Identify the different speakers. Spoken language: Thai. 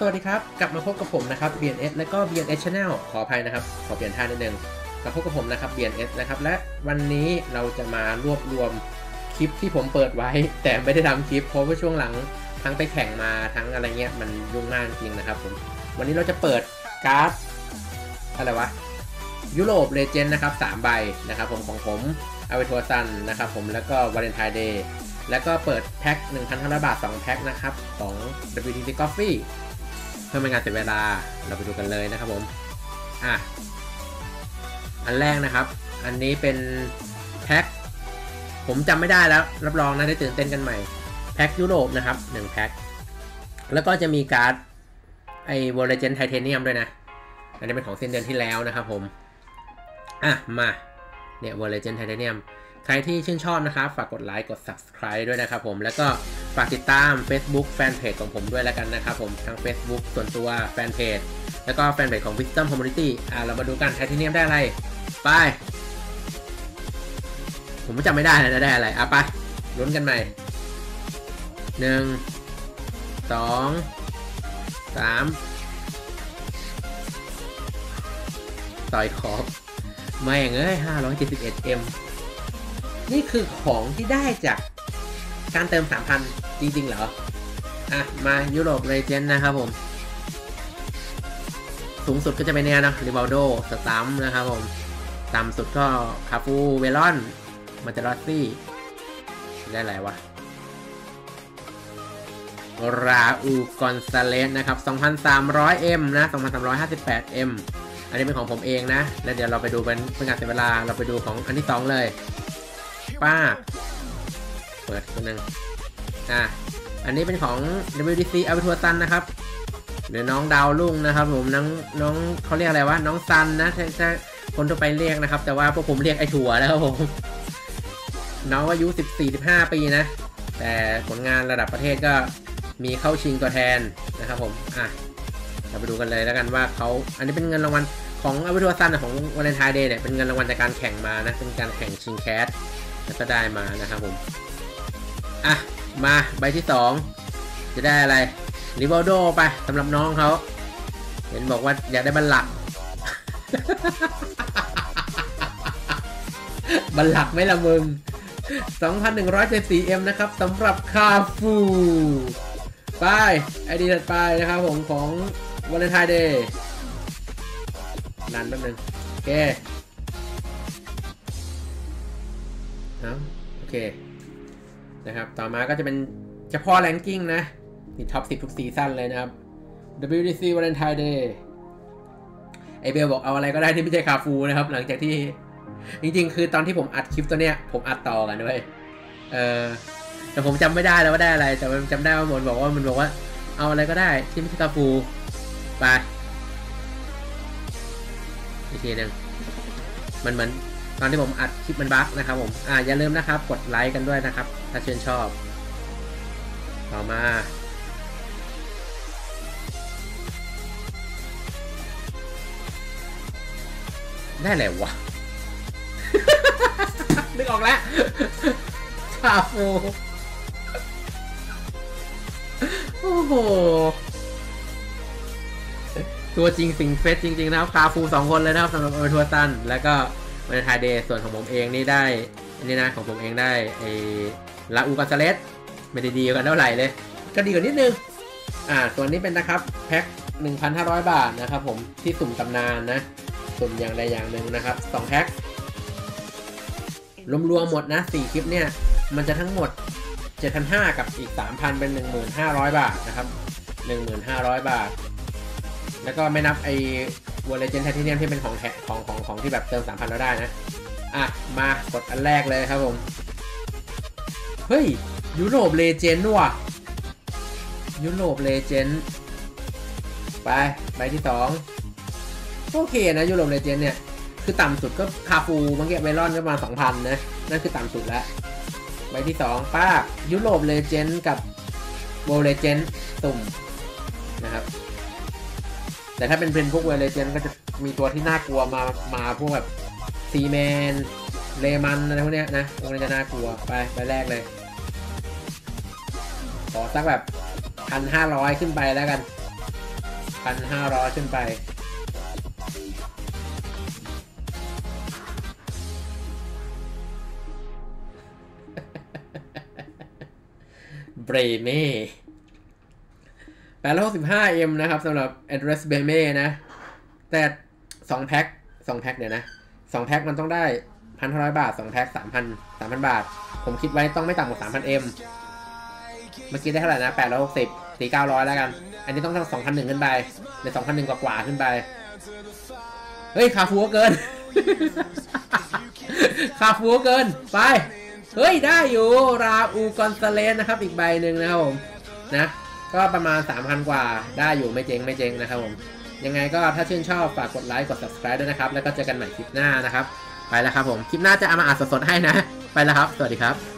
Speaker 1: สวัสดีครับ กลับมาพบกับผมนะครับ BNS และก็ BNS Channel ขออภัยนะครับ ขอเปลี่ยนท่านิดนึงกลับพบกับผมนะครับ BNS นะครับและวันนี้เราจะมารวบรวมคลิปที่ผมเปิดไว้ แต่ไม่ได้ทำคลิป เพราะว่าช่วงหลังทั้งไปแข่งมาทั้งอะไรเงี้ยมันยุ่งมากจริงนะครับผมวันนี้เราจะเปิดการ์ดอะไรวะยุโรปเลเจนด์นะครับ3ใบนะครับผมของผมอาวิทัวซันนะครับผมแล้วก็วาเลนไทน์เดย์แล้วก็เปิดแพ็ค1,500บาท2แพ็คนะครับของ WTC Coffee เพื่อไม่งานเสียเวลาเราไปดูกันเลยนะครับผมอะอันแรกนะครับ อันนี้เป็นแพ็คผมจำไม่ได้แล้ว รับรองนะได้ตื่นเต้นกันใหม่แพ็คยุโรปนะครับ1แพ็คแล้วก็จะมีการ์ดไอวอลเลเจนไทเทเนียมด้วยนะ อันนี้เป็นของเส้นเดือนที่แล้วนะครับผม อะ มาเนี่ยวอลเลเจนไทเทเนียมใครที่ชื่นชอบนะครับ ฝากกดไลค์ กด subscribe ด้วยนะครับผม แล้วก็ ฝากติดตาม Facebook แฟนเพจของผมด้วยแล้วกันนะครับผมทั้ง Facebook ส่วนตัวแฟนเพจแล้วก็แฟนเพจของ Wisdom Community อะเรามาดูกันไทเทเนียมได้อะไร ไป ผมจำไม่ได้นะได้อะไร อะไปลุ้นกันใหม่หนึ่งสองสามต่อยขอบไม่งเอ้ย 571M นี่คือของที่ได้จาก การเติม 3,000 จริง ๆ เหรอ อะ มายุโรปเรเจนนะครับผม สูงสุดก็จะเป็นเนี่ยนะริบ a ลโดสตัมนะครับผม ต่ำสุดก็คาฟูเวลอนมาเตลอสซี่ ได้อะไรวะ ราอูกอนซาเลสนะครับ 2,300M นะ 2,358M อันนี้เป็นของผมเองนะ แล้วเดี๋ยวเราไปดูเป็นเป็นงานเสียเวลา เราไปดูของอันที่2เลย ป้า เปิดตัวหนึ่งอะอันนี้เป็นของ WDC อาวิทัวซันนะครับเดี๋ยวน้องดาวรุ่งนะครับ ผมน้องน้องเขาเรียกอะไรวะน้องซันนะถ้าถ้าคนทั่วไปเรียกนะครับ แต่ว่าพวกผมเรียกไอถั่วนะครับผม น้องอายุ 14-15 ปีนะ แต่ผลงานระดับประเทศก็มีเข้าชิงตัวแทนนะครับผมอะเราไปดูกันเลยแล้วกันว่าเขาอันนี้เป็นเงินรางวัลของอวิทัวซันของวาเลนไทน์เดย์เนี่ยเป็นเงินรางวัลจากการแข่งมานะ เป็นการแข่งชิงแคสแล้วก็ได้มานะครับผม อะ มาใบที่2จะได้อะไรริบ a ลโดไปสำหรับน้องเขา เห็นบอกว่าอยากได้บัลลักบัลลักไหม่ละมึง 2,174M นะครับสำหรับคาฟูไปไอดีถัดไปนะครับผมของวาเลนไทน์เดย์นันแป๊บนึงโอเคเอาโอเค นะครับ ต่อมาก็จะเป็นเฉพาะแรงกิ้งนะนี่ท็อป 10 ทุกซีซั่นเลยนะครับ WDC Valentine Day ไอเบลบอกเอาอะไรก็ได้ที่ไม่ใช่คาฟูนะครับ หลังจากที่ จริงๆ คือตอนที่ผมอัดคลิปตัวเนี้ย ผมอัดต่อกันด้วยเออแต่ผมจำไม่ได้แล้วว่าได้อะไร แต่มันจำได้ว่าหมนบอกว่ามันบอกว่า เอาอะไรก็ได้ที่ไม่ใช่คาฟูไปอีกทีหนึ่งมันมือน ตอนที่ผมอัดคลิปมันบั๊กนะครับผมอ่าอย่าลืมนะครับ กดไลค์กันด้วยนะครับ ถ้าชื่นชอบ ต่อมาได้แหละวะ นึกออกแล้วคาฟูโอ้โห ตัวจริงสิงเฟสจริง ๆ นะครับ คาฟูสองคนเลยนะครับสำหรับเอเวอร์ทัวตัน แล้วก็ วันไทยเดย์ส่วนของผมเองนี่ได้นี่นะของผมเองได้ไอ้ลาอูกาซาเลสไม่ได้ดีกันเท่าไหร่เลย ก็ดีกว่านิดนึง อ่า ส่วนนี้เป็นนะครับแพ็ค1,500 บาทนะครับผมที่สุ่มตำนานนะสุ่มอย่างใดอย่างหนึ่งนะครับ2แพ็ครวมๆหมดนะ4คลิปเนี่ย มันจะทั้งหมด 7,500 กับอีก 3,000 เป็น 1,500 บาทนะครับ 1,500 บาท แล้วก็ไม่นับไอ้ วอลเลเจนไทเทเนียมที่เป็นของแทของของของที่แบบเติม3,000แล้วได้นะ อะ มากดอันแรกเลยครับผม เฮ้ย ยุโรปเลเจนด์ว่ะ ยุโรปเลเจนด์ไปใบที่สองโอเคนะยุโรปเลเจนด์เนี่ย คือต่ำสุดก็คาฟูเมื่อกี้ไบรอนก็มา2,000นะ นั่นคือต่ำสุดแล้วใบที่2ป้ายุโรปเลเจนด์กับโวเลเจนด์ตุ่มนะครับ แต่ถ้าเป็นเป็นพวกเวเลเจนก็จะมีตัวที่น่ากลัวมามาพวกแบบซีแมนเลมันอะไรพวกเนี้ยนะพวกนี้จะน่ากลัวไปใบแรกเลย ขอสักแบบพันห้าร้อยขึ้นไปแล้วกันพันห้าร้อยขึ้นไป เบรเม่ 865 m นะครับสำหรับ address เบเม่นะ แต่2แพ็ค2แพ็คเดี๋ยวนะ2แพ็คมันต้องได้1,500บาท2แพ็ค3,000 3,000บาท ผมคิดไว้ต้องไม่ต่ำกว่า3,000 m เมื่อกี้ได้เท่าไหร่นะ860ตี900แล้วกัน อันนี้ต้องทั้ง2,001ขึ้นไปหรือ2,001กว่าๆขึ้นไป เฮ้ยคาฟูเกินคาฟูเกิน ไป เฮ้ย ได้อยู่ ราอูกอนซาเลสนะครับ อีกใบหนึ่งนะครับผม นะ ก็ประมาณ 3,000 กว่าได้อยู่ไม่เจ๊งไม่เจ๊งนะครับผมยังไงก็ถ้าชื่นชอบฝากกดไลค์กด subscribe ด้วยนะครับ แล้วก็เจอกันใหม่คลิปหน้านะครับ ไปแล้วครับผม คลิปหน้าจะเอามาอัดสดๆให้นะ ไปแล้วครับ สวัสดีครับ